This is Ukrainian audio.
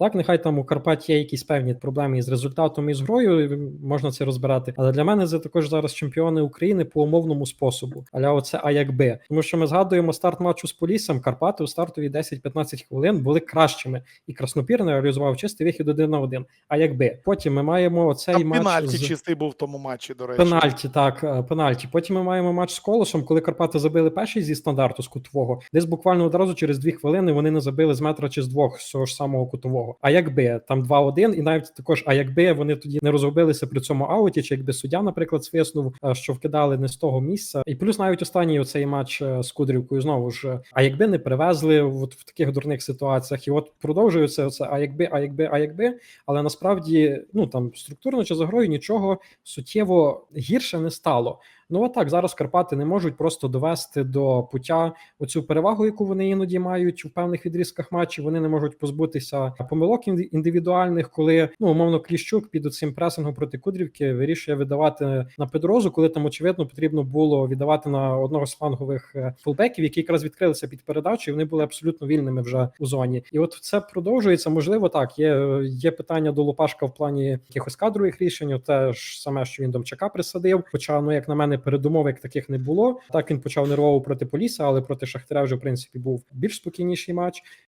Так, нехай там у Карпат є якісь певні проблеми із результатом і з грою, можна це розбирати. Але для мене це також зараз чемпіони України по умовному способу. Аля, оце а якби. Тому що ми згадуємо старт матчу з Поліссям, Карпати у стартові 10-15 хвилин були кращими, і Краснопір не реалізував чистий вихід один на один. А якби потім ми маємо оцей Там матч пенальті з... чистий був в тому матчі, до речі. Пенальті, так, е, пенальті. Потім ми маємо матч з Колосом, коли Карпати забили перший зі стандарту з кутового. Десь буквально одразу через дві хвилини вони не забили з метра чи з двох з цього ж самого кутового. А якби там 2-1, і навіть також, а якби вони тоді не розгубилися при цьому ауті, чи якби суддя, наприклад, свиснув, е, що вкидали не з того місця. І плюс навіть останній оцей матч е, з Кудрівкою знову ж. е, А якби не привезли от в таких дурних ситуаціях, і от продовжується це. А якби, а якби, а якби, але насправді ну там структурно чи за грою нічого суттєво гірше не стало. Ну а так зараз Карпати не можуть просто довести до пуття оцю перевагу, яку вони іноді мають у певних відрізках матчів. Вони не можуть позбутися помилок індивідуальних, коли ну умовно Кліщук під цим пресингом проти Кудрівки вирішує видавати на Педрозу, коли там очевидно потрібно було віддавати на одного з флангових е, фулбеків, які якраз відкрилися під передачу, і вони були абсолютно вільними вже у зоні. І от це продовжується. Можливо, так є, є питання до Лопашка в плані якихось кадрових рішень. Те ж саме, що він Домчака присадив. Хоча, ну як на мене, передумов як таких не було. Так він почав нервово проти Поліса, але проти Шахтаря вже в принципі був більш спокійніший матч.